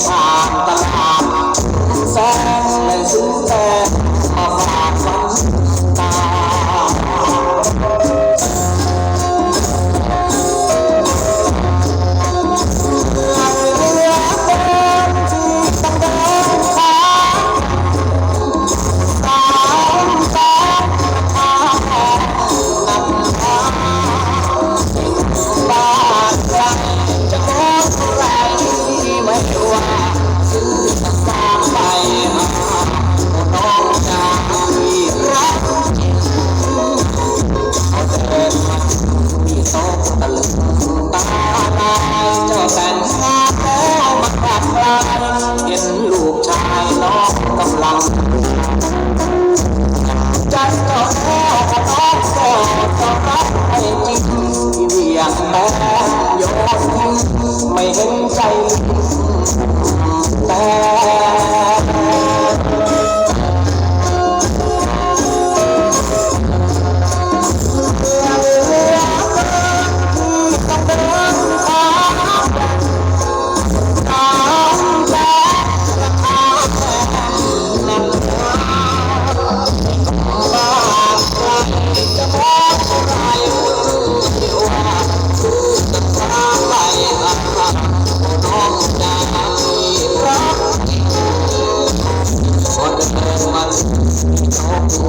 Wow. Just the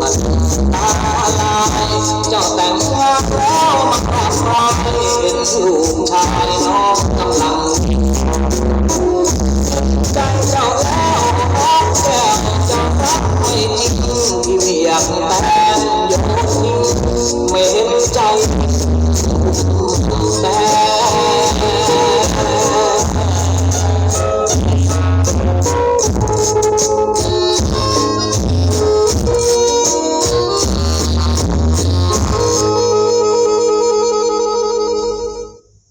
มันตาลาจ้าแต่งงานแล้วมันกลัเป็นลูกชายน้องกำลังใจเจ้าแล้วน้องแก้วจะไม่จริงที่เมียแต่งยนดไม่เห็ใจแต่